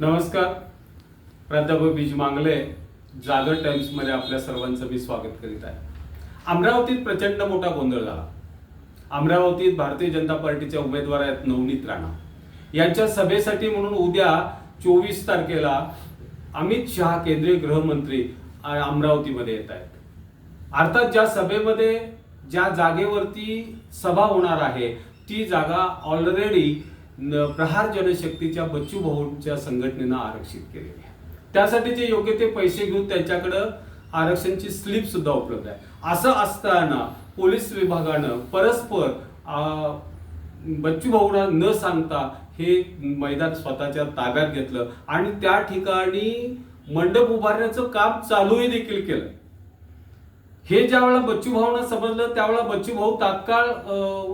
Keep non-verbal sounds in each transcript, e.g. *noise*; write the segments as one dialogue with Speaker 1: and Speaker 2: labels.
Speaker 1: नमस्कार. प्राध्यापक बीज मांगले जागर टाइम्समध्ये आपल्या सर्वांचं मी स्वागत करीत आहे. अमरावतीत प्रचंड मोठा गोंधळ झाला. अमरावतीत भारतीय जनता पार्टीच्या उमेदवार आहेत नवनीत राणा. यांच्या सभेसाठी म्हणून उद्या चोवीस तारखेला अमित शहा केंद्रीय गृहमंत्री अमरावतीमध्ये येत आहेत. अर्थात ज्या सभेमध्ये ज्या जागेवरती सभा होणार आहे ती जागा ऑलरेडी प्रहार जनशक्तीच्या बच्चू भाऊंच्या संघटनेनं आरक्षित केलेले आहे. त्यासाठी जे योग्य ते पैसे घेऊन त्यांच्याकडं आरक्षणची स्लिप सुद्धा उपलब्ध आहे. असं असताना पोलीस विभागानं परस्पर बच्चू भाऊला न सांगता हे मैदान स्वतःच्या ताब्यात घेतलं आणि त्या ठिकाणी मंडप उभारण्याचं काम चालूही देखील केलं. हे ज्या वेळेला बच्चू भाऊना समजलं त्यावेळेला बच्चू भाऊ तात्काळ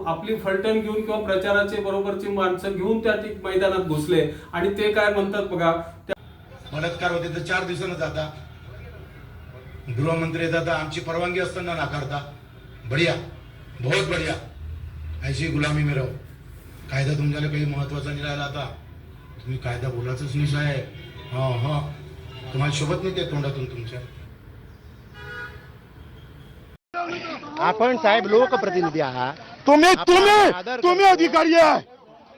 Speaker 1: आपली फलटण घेऊन किंवा प्रचाराचे बरोबरची माणसं घेऊन त्या मैदानात घुसले. आणि ते काय म्हणतात बघा
Speaker 2: मदतकार होते तर चार दिवसानं जाता. गृहमंत्री येतात आमची परवानगी असताना नाकारता. बढिया बहुत बढिया. ऐशी गुलामी मिरव. कायदा तुमच्याला काही महत्त्वाचा नाही राहिला आता. तुम्ही कायदा बोलायचंच नाही साहेब. हा हा. तुम्हाला शोभत नाही ते तोंडातून तुमच्या.
Speaker 3: आपण साहेब लोकप्रतिनिधी आहात.
Speaker 4: तुम्ही तुम्ही तुम्ही. अधिकारी आहे.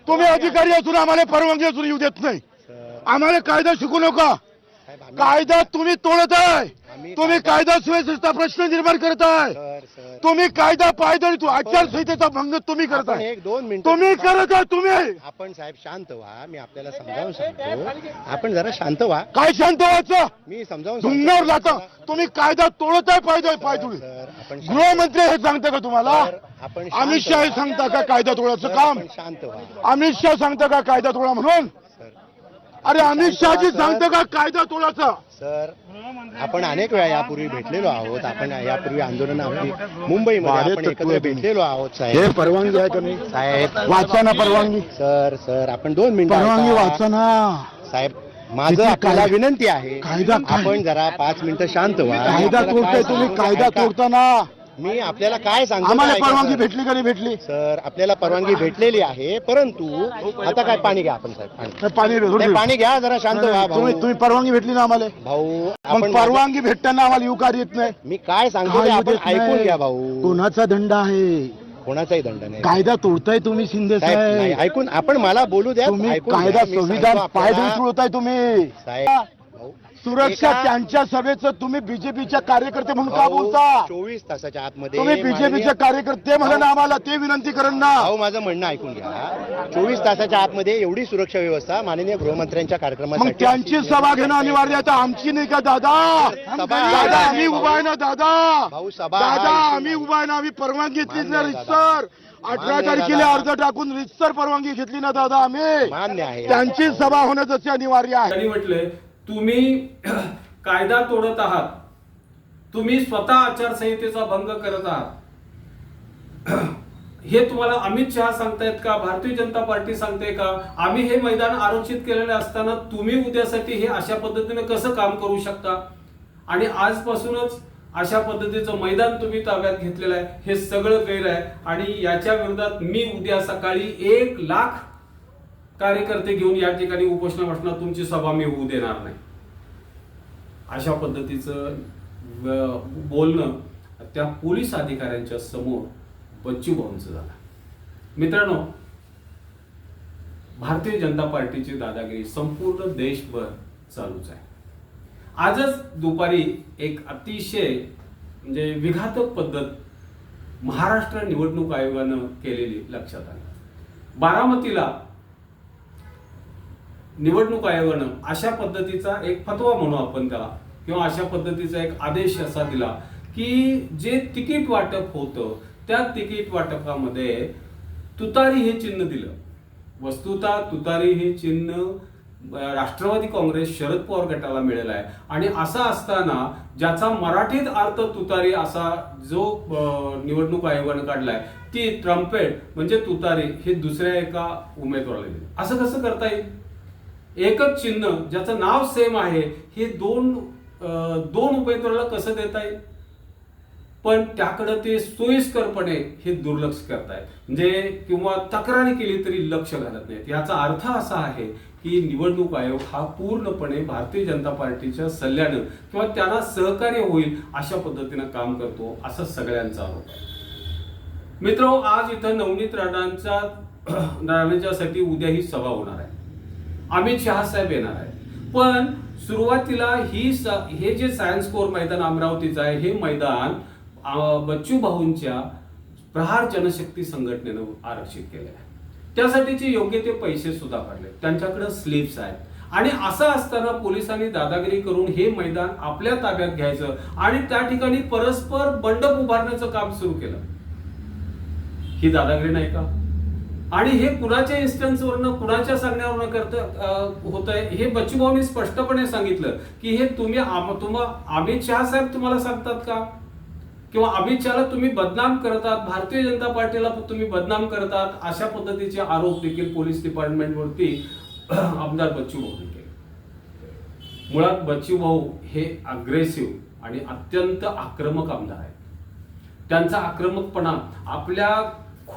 Speaker 4: तुम्ही अधिकारी असून आम्हाला परवानगी असून येऊ देत नाही. आम्हाला कायदा शिकू नका. कायदा तुम्ही तोडत आहे. तुम्ही
Speaker 3: कायदा-
Speaker 4: सुव्यवस्थेचा प्रश्न निर्माण करत आहे
Speaker 3: सर सर.
Speaker 4: तुम्ही कायदा पायदळी तू आचारसंहितेचा भंग तुम्ही करत
Speaker 3: आपण
Speaker 4: आहे
Speaker 3: एक दोन मिनिटं
Speaker 4: तुम्ही करत आहे तुम्ही!
Speaker 3: आपण साहेब शांत व्हा मी आपल्याला समजावून सांगतो. आपण जरा शांत व्हा.
Speaker 4: काय शांत व्हायचं?
Speaker 3: मी समजावून
Speaker 4: धुंगावर. जाता तुम्ही कायदा तोडत आहे पायदळ पाय
Speaker 3: सर,
Speaker 4: तुम्ही
Speaker 3: सर, आपण शांत-
Speaker 4: गृहमंत्री हे सांगतं का तुम्हाला?
Speaker 3: आपण
Speaker 4: अमित शहा हे. सांगता का कायदा तोडायचं काम?
Speaker 3: शांत व्हा.
Speaker 4: अमित शहा सांगता का कायदा तोडा म्हणून? अरे अमित शहाजी. सांगतं का कायदा तोडायचा?
Speaker 3: सर आपण अनेक वेळा यापूर्वी भेटलेलो आहोत. आपण यापूर्वी आंदोलन आपली मुंबईमध्ये आपण एकत्र भेटलेलो आहोत
Speaker 4: हे
Speaker 3: साहेब
Speaker 4: परवानगी आहे का नाही?
Speaker 3: साहेब
Speaker 4: वाचा ना परवानगी.
Speaker 3: सर सर आपण दोन मिनिटं
Speaker 4: परवानगी. वाचा ना.
Speaker 3: साहेब माझं
Speaker 4: किती
Speaker 3: आपल्याला
Speaker 4: काय-
Speaker 3: विनंती आहे
Speaker 4: कायदा काय-
Speaker 3: आपण जरा पाच मिनिटं शांत व्हा.
Speaker 4: कायदा
Speaker 3: आपल्याला
Speaker 4: तोडताय तुम्ही कायदा. तोडताना.
Speaker 3: मी आपल्याला काय सांगतो
Speaker 4: आम्हाला परवानगी
Speaker 3: सर.
Speaker 4: भेटली का नाही भेटली?
Speaker 3: सर आपल्याला परवानगी भेटलेली आहे परंतु आता काय पाणी घ्या आपण साहेब पाणी.
Speaker 4: पाणी भेटून
Speaker 3: नाही, पाणी घ्या जरा शांत व्हा
Speaker 4: तुम्ही
Speaker 3: भाऊ.
Speaker 4: तुम्ही परवानगी भेटली ना आम्हाला?
Speaker 3: भाऊ
Speaker 4: मग
Speaker 3: आपण
Speaker 4: परवानगी भेटताना आम्हाला युकार येत नाही.
Speaker 3: मी काय सांगतो ते
Speaker 4: काय
Speaker 3: आपण
Speaker 4: देत नाही.
Speaker 3: ऐकून घ्या भाऊ.
Speaker 4: कोणाचा दंड आहे?
Speaker 3: कोणाचाही दंड नाही.
Speaker 4: कायदा तोडताय तुम्ही शिंदे
Speaker 3: साहेब नाही,
Speaker 4: साहेब
Speaker 3: ऐकून आपण मला बोलू द्या
Speaker 4: तुम्ही
Speaker 3: ऐकून
Speaker 4: कायदा
Speaker 3: घ्या. मी
Speaker 4: संविधान
Speaker 3: सांगतो
Speaker 4: पायदळी
Speaker 3: आपल्याला-
Speaker 4: तोडताय तुम्ही.
Speaker 3: साहेब
Speaker 4: सुरक्षा त्यांच्या सभेचं तुम्ही बीजेपीच्या कार्यकर्ते म्हणून का बोलता?
Speaker 3: चोवीस तासाच्या आतमध्ये
Speaker 4: तुम्ही बीजेपीचे कार्यकर्ते म्हणा ना आम्हाला ते विनंती करण ना.
Speaker 3: भाऊ माझं म्हणणं ऐकून घ्या. चोवीस तासाच्या आतमध्ये एवढी सुरक्षा व्यवस्था माननीय गृहमंत्र्यांच्या
Speaker 4: मग
Speaker 3: कार्यक्रमासाठी
Speaker 4: त्यांची सभा घेणं अनिवार्य आहे. तर आमची नाही का दादा? दादा आम्ही. उभा आहे ना दादा?
Speaker 3: भाऊ, सभा
Speaker 4: दादा. आम्ही उभा आहे ना आम्ही परवानगी घेतली ना रितसर. अठरा तारखेला. अर्ज टाकून रितसर परवानगी घेतली ना दादा आम्ही.
Speaker 3: मान्य आहे.
Speaker 4: त्यांची सभा होणं जसे अनिवार्य आहे.
Speaker 1: तुम्ही *clears throat* कायदा तोडत आहात. तुम्ही स्वतः आचारसंहितेचा भंग करत आहात. *clears throat* हे तुम्हाला अमित शहा सांगतायत का? भारतीय जनता पार्टी सांगते का? आम्ही हे मैदान आरक्षित केलेले असताना तुम्ही उद्यासाठी हे अशा पद्धतीने कसं काम करू शकता? आणि आजपासूनच अशा पद्धतीचं मैदान तुम्ही ताब्यात घेतलेलं आहे. हे सगळं गैर आहे. आणि याच्या विरोधात मी उद्या सकाळी एक लाख कार्यकर्ते घेऊन या ठिकाणी उपोषणा बसणार तुमची सभा मी होऊ देणार नाही. अशा पद्धतीचं बोलणं त्या पोलीस अधिकाऱ्यांच्या समोर बच्चू भाऊंचं झालं. मित्रांनो भारतीय जनता पार्टीची दादागिरी संपूर्ण देशभर चालूच आहे. आजच दुपारी एक अतिशय म्हणजे विघातक पद्धत महाराष्ट्र निवडणूक आयोगानं केलेली लक्षात आली. बारामतीला निवडणूक आयोगानं अशा पद्धतीचा एक फतवा म्हणू आपण त्याला किंवा अशा पद्धतीचा एक आदेश असा दिला की जे तिकीट वाटप होतं त्या तिकीट वाटपामध्ये तुतारी हे चिन्ह दिलं. वस्तुता तुतारी हे चिन्ह राष्ट्रवादी काँग्रेस शरद पवार गटाला मिळेला आहे. आणि असा असताना ज्याचा मराठीत अर्थ तुतारी असा जो निवडणूक आयोगानं काढलाय ती ट्रम्पेट म्हणजे तुतारी हे दुसऱ्या एका उमेदवाराला असं कसं करता येईल? एकच चिन्ह ज्याचं नाव सेम आहे हे दोन दोन उमेदवाराला कसं देता येईल? पण त्याकडे ते सोयीस्करपणे हे दुर्लक्ष करतायत. म्हणजे किंवा तक्रारी केली तरी लक्ष घालत नाहीत. याचा अर्थ असा आहे की निवडणूक आयोग हा पूर्णपणे भारतीय जनता पार्टीच्या सल्ल्यानं किंवा त्यांना सहकार्य होईल अशा पद्धतीनं काम करतो असा सगळ्यांचा आरोप आहे. मित्र आज इथं नवनीत राणांचा *clears throat* राणेच्यासाठी उद्या ही सभा होणार आहे. अमित शहा साहेब येणार आहे पण सुरुवातीला ही हे जे सायन्स कोर मैदान अमरावतीचं आहे हे मैदान बच्चू भाऊंच्या प्रहार जनशक्ती संघटनेनं आरक्षित केले आहे त्यासाठीचे योग्य ते पैसे सुद्धा काढले त्यांच्याकडे स्लिप्स आहेत. आणि असं असताना पोलिसांनी दादागिरी करून हे मैदान आपल्या ताब्यात घ्यायचं आणि त्या ठिकाणी परस्पर बंडप उभारण्याचं काम सुरू केलं. ही दादागिरी नाही का? आणि हे कुणाच्या इन्स्टन्सवरनं कुणाच्या सांगण्यावरनं करत होत आहे हे बच्चूभाऊनी स्पष्टपणे सांगितलं की हे तुम्ही अमित शहा साहेब तुम्हाला सांगतात का? किंवा अमित शहाला तुम्ही बदनाम करतात भारतीय जनता पार्टीला तुम्ही बदनाम करतात अशा पद्धतीचे आरोप देखील पोलीस डिपार्टमेंटवरती आमदार बच्चू भाऊने केले. मुळात बच्चू भाऊ हे अग्रेसिव्ह आणि अत्यंत आक्रमक आमदार आहेत. त्यांचा आक्रमकपणा आपल्या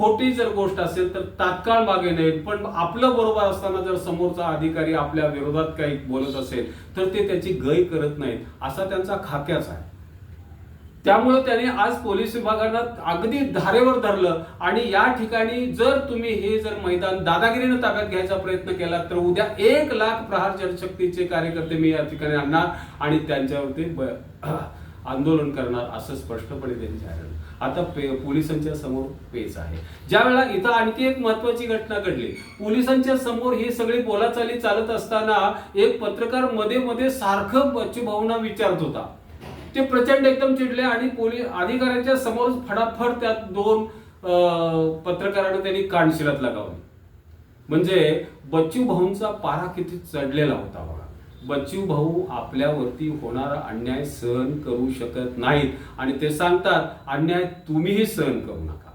Speaker 1: खोटी जर गोष्ट असेल तर तात्काळ मागे नाहीत पण आपलं बरोबर असताना जर समोरचा अधिकारी आपल्या विरोधात काही बोलत असेल तर ते त्याची गय करत नाहीत. असा त्यांचा खाक्याच आहे. त्यामुळे त्याने आज पोलीस विभागाला अगदी धारेवर धरलं आणि या ठिकाणी जर तुम्ही हे जर मैदान दादागिरीनं ताब्यात घ्यायचा प्रयत्न केला तर उद्या एक लाख प्रहार जनशक्तीचे कार्यकर्ते मी या ठिकाणी आणणार आणि त्यांच्यावरती *clears throat* आंदोलन करणार असं स्पष्टपणे त्यांनी जाहीर आता पे- पोलिसांच्या समोर पेच आहे. ज्या वेळा इथं आणखी एक महत्वाची घटना घडली पोलिसांच्या समोर ही सगळी बोलाचाली चालत असताना एक पत्रकारमध्ये मध्ये सारखं बच्चू भाऊंना विचारत होता. ते प्रचंड एकदम चिडले आणि पोलीस अधिकाऱ्यांच्या समोर फडाफड त्यात दोन पत्रकारांना त्यांनी कानशिरात लगावली. म्हणजे बच्चू भाऊंचा पारा किती चढलेला होता बघा. बच्चू भाऊ आपल्यावरती होणारा अन्याय सहन करू शकत नाहीत. आणि ते सांगतात अन्याय तुम्हीही सहन करू नका.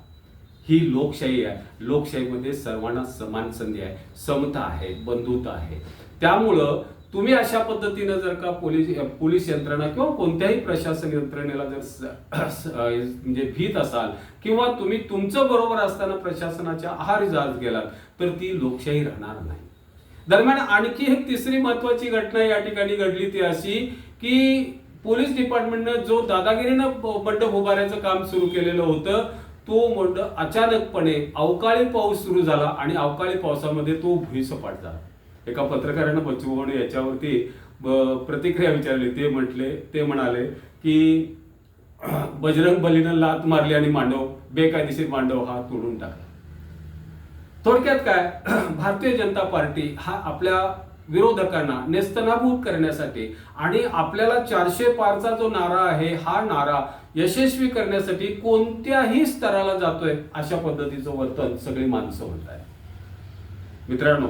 Speaker 1: ही लोकशाही आहे. लोकशाहीमध्ये सर्वांना समान संधी आहे. समता आहे बंधुता आहे. त्यामुळं तुम्ही अशा पद्धतीनं जर का पोलीस पोलीस यंत्रणा किंवा कोणत्याही प्रशासन यंत्रणेला जर म्हणजे भीत असाल किंवा तुम्ही तुमचं बरोबर असताना प्रशासनाच्या आहारी जात गेलात तर ती लोकशाही राहणार नाही. दरम्यान आणखी एक तिसरी महत्वाची घटना या ठिकाणी घडली ती अशी की पोलीस डिपार्टमेंटनं जो दादागिरीनं ब- मंडप उभारायचं काम सुरू केलेलं होतं तो मंडप अचानकपणे अवकाळी पाऊस सुरू झाला आणि अवकाळी पावसामध्ये तो भुईसपाट झाला. एका पत्रकारानं बच्चूभाऊ याच्यावरती प्रतिक्रिया विचारली. ते म्हटले ते म्हणाले की *clears throat* बजरंग बलीनं लात मारली आणि मांडव बेकायदेशीर मांडव हा तोडून टाकला. थोडक्यात काय? *clears throat* भारतीय जनता पार्टी हा आपल्या विरोधकांना नेस्तनाभूत करण्यासाठी आणि आपल्याला चारशे पारचा जो नारा आहे हा नारा यशस्वी करण्यासाठी कोणत्याही स्तराला जातोय अशा पद्धतीचं वर्तन सगळी माणसं म्हणत आहे मित्रांनो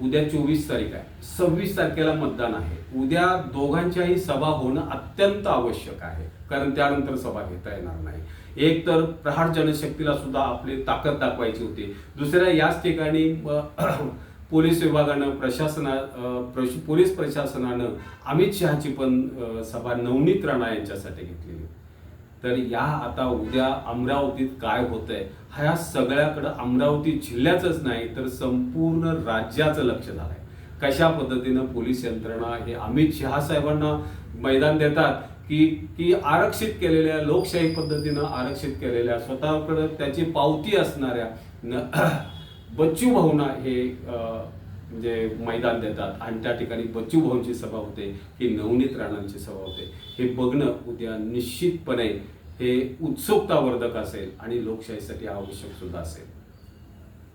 Speaker 1: उद्या चोवीस तारीख आहे. सव्वीस तारखेला मतदान आहे. उद्या दोघांच्याही सभा होणं अत्यंत आवश्यक आहे. कारण त्यानंतर सभा घेता येणार नाही. एक तर प्रहार जनशक्तीला सुद्धा आपली ताकद दाखवायची होती. दुसऱ्या याच ठिकाणी *clears throat* पोलीस विभागानं प्रशासना प्रश- पोलीस प्रशासनानं अमित शहाची पण सभा नवनीत राणा यांच्यासाठी घेतलेली. तर या आता उद्या अमरावतीत काय होतंय ह्या सगळ्याकडं अमरावती जिल्ह्याचंच नाही तर संपूर्ण राज्याचं लक्ष झालंय. कशा पद्धतीनं पोलीस यंत्रणा हे अमित शहा साहेबांना मैदान देतात की की आरक्षित केलेल्या लोकशाही पद्धतीनं आरक्षित केलेल्या स्वतःकडं त्याची पावती असणाऱ्या न- *clears throat* बच्चू भाऊना हे म्हणजे मैदान देतात. आणि त्या ठिकाणी बच्चू भाऊंची सभा होते की नवनीत राणांची सभा होते. हे बघणं उद्या निश्चितपणे हे उत्सुकतावर्धक असेल आणि लोकशाहीसाठी आवश्यक सुद्धा असेल.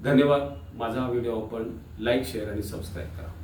Speaker 1: धन्यवाद. माझा हा व्हिडिओ आपण लाईक शेअर आणि सबस्क्राईब करा.